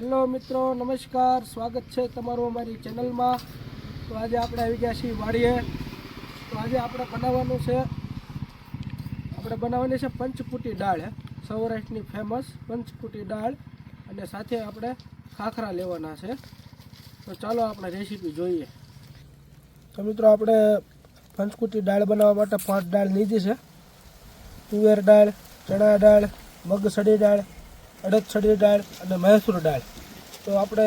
Hello મિત્રો, નમસ્કાર. સ્વાગત છે તમારું અમારી ચેનલમાં. તો આજે આપણે આવી ગયા છીએ વાડીએ. તો આજે આપણે બનાવવાનું છે, આપણે બનાવવાની છે પંચકુટી દાળ. સૌરાષ્ટ્રની ફેમસ પંચકુટી દાળ. અને સાથે આપણે ખાખરા લેવાના છે. તો ચાલો આપણે રેસીપી જોઈએ. તો મિત્રો, આપણે પંચકુટી દાળ બનાવવા માટે પાંચ દાળ લીધી છે. તુવેર દાળ, ચણા દાળ મગસડી દાળ અડદસડી દાળ અને મહેસૂર દાળ. તો આપણે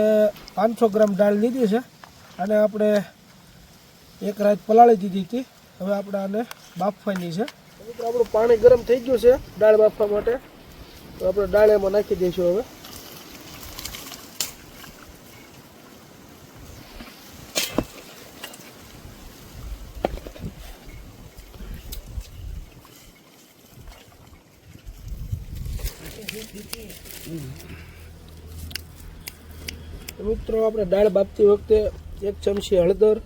પાંચસો ગ્રામ દાળ લીધી છે અને આપણે એક રાત પલાળી દીધી હતી. હવે આપણે આને બાફવાની છે. આપણું પાણી ગરમ થઈ ગયું છે દાળ બાફવા માટે. તો આપણે દાળ એમાં નાખી દઈશું હવે. મિત્રો, આપણે દાળ બાફતી વખતે એક ચમચી હળદર,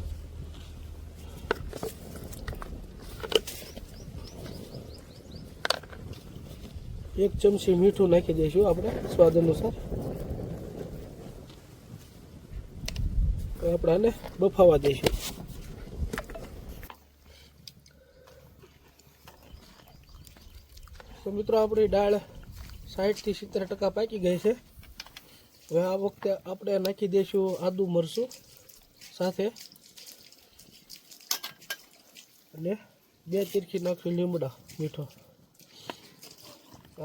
એક ચમચી મીઠું નાખી દઈશું આપણે સ્વાદ અનુસાર. આપણે આને બફાવા દઈશું. તો મિત્રો, આપણી દાળ સાઠથી સિત્તેર ટકા પાકી ગઈ છે. હવે આ વખતે આપણે નાખી દઈશું આદુ મરચું સાથે. અને બે તીરખી નાખશું લીમડા, મીઠો.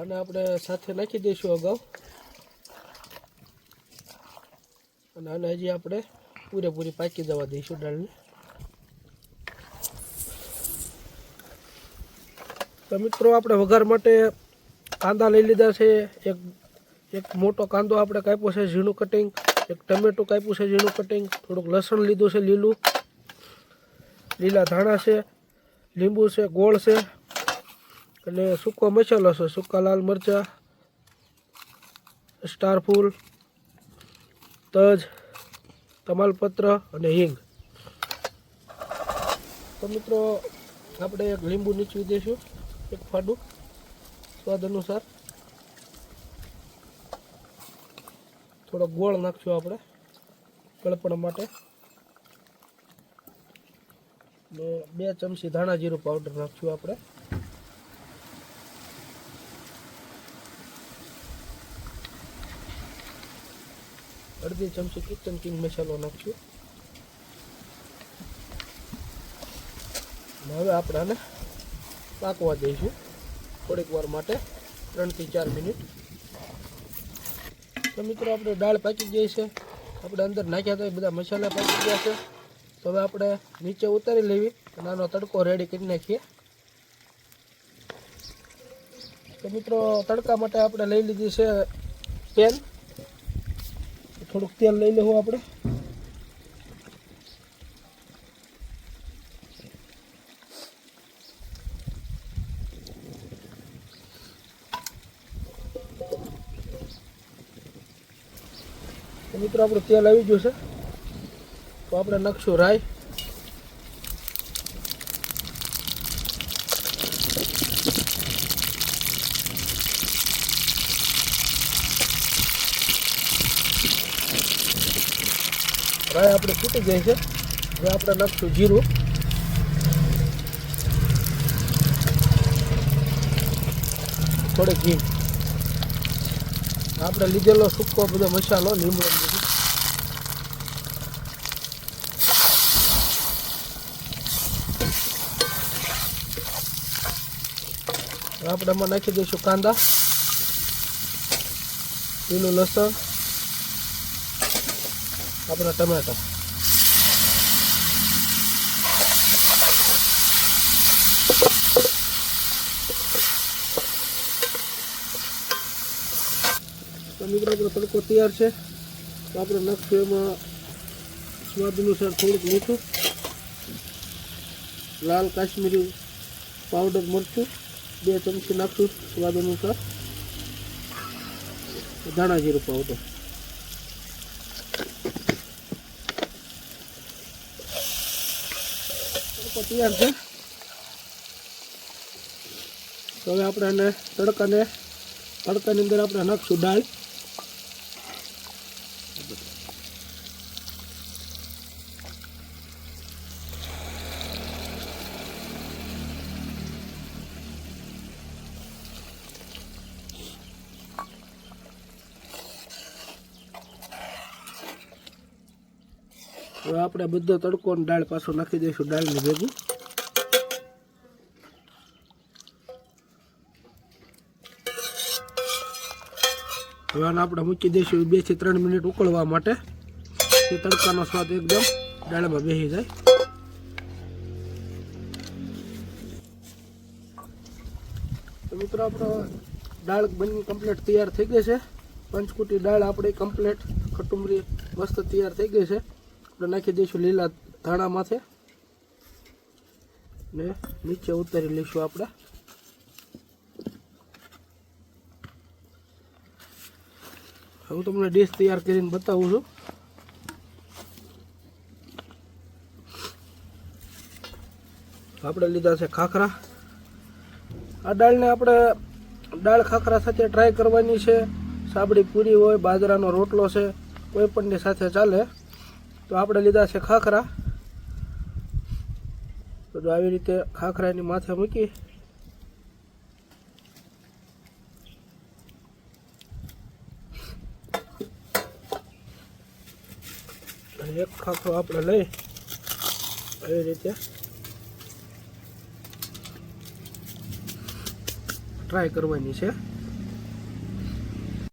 અને આપણે સાથે નાખી દઈશું અગાઉ. અને આને હજી આપણે પૂરેપૂરી પાકી જવા દઈશું દાળને. તો મિત્રો, આપણે વઘાર માટે કાંદા લઈ લીધા છે, એક એક મોટો કાંદો આપણે કાપ્યો છે, ઝીણું કટિંગ એક ટમેટું કાપ્યું છે, ઝીણું કટિંગ થોડુંક લસણ લીધું છે, લીલું, લીલા ધાણા છે, લીંબુ છે, ગોળ છે, અને સૂકો મસાલો છે, સૂકા લાલ મરચાં સ્ટાર ફૂલ તજ, તમાલપત્ર અને હિંગ. તો મિત્રો, આપણે એક લીંબુ નીચવી દઈશું, એક ફાડું. સ્વાદ અનુસાર. થોડો ગોળ નાખશું આપણે ગળપણ માટે. ને બે ચમચી ધાણા જીરું પાવડર નાખશું આપણે. અડધી ચમચી કિચન કિંગ મસાલો નાખશું. હવે આપણે આને પાકવા દઈશું. થોડીક વાર માટે ત્રણથી ચાર મિનિટ. તો મિત્રો, આપણે દાળ પાકી ગઈ છે. આપણે અંદર નાખ્યા તો બધા મસાલા પાકી ગયા છે. તો હવે આપણે નીચે ઉતારી લેવી અને આનો તડકો રેડી કરી નાખીએ. તો મિત્રો, તડકા માટે આપણે લઈ લીધી છે પેન. થોડુંક તેલ લઈ લેવું આપણે. મિત્રો, આપણું તેલ આવી ગયું છે. તો આપણે નાખશું રાઈ. રાઈ આપણે ફૂટી જાય છે. હવે આપણે નાખશું જીરું. થોડીક ઘી. આપણે લીધેલો સૂકો બધો મસાલો, લીંબુ આપણે એમાં નાખી દઈશું કાંદા લીલું લસણ, આપણા ટમેટા. તો મિત્રો આપણો તડકો તૈયાર છે. તો આપણે નાખશું એમાં સ્વાદ અનુસાર થોડુંક મીઠું, લાલ કાશ્મીરી પાવડર મરચું, બે ચમચી નાખશું સ્વાદ અનુસાર. ધાણા જીરું પાવડર તડકો તૈયાર છે. તો હવે આપણે એને તડકાને, તડકાની અંદર આપણે નાખશું દાળ. હવે આપણે બધો તડકો દાળ પાછો નાખી દઈશું દાળની ભેગું. હવે આને આપણે મૂકી દઈશું બેથી ત્રણ મિનિટ ઉકળવા માટે. તે તડકાનો સ્વાદ એકદમ દાળમાં બેસી જાય. તો મિત્રો, આપણો દાળ બની કમ્પ્લીટ તૈયાર થઈ ગઈ છે. પંચકુટી દાળ આપણી કમ્પ્લીટ ખટુમરી મસ્ત તૈયાર થઈ ગઈ છે. આપણે નાખી દઈશું લીલા ધાણા માથે ને નીચે ઉતારી લઈશું આપણે. હું તમને ડીશ તૈયાર કરીને બતાવું છું. આપણે લીધા છે ખાખરા. આ દાળને આપણે દાળ ખાખરા સાથે ટ્રાય કરવાની છે. સાબડી પૂરી હોય, બાજરાનો રોટલો છે, કોઈ પણની સાથે ચાલે. તો આપણે લીધા છે ખાખરા. તો આવી રીતે ખાખરાની માથે મૂકી. એક ખાખરો આપણે લઈ આવી રીતે ટ્રાય કરવાની છે.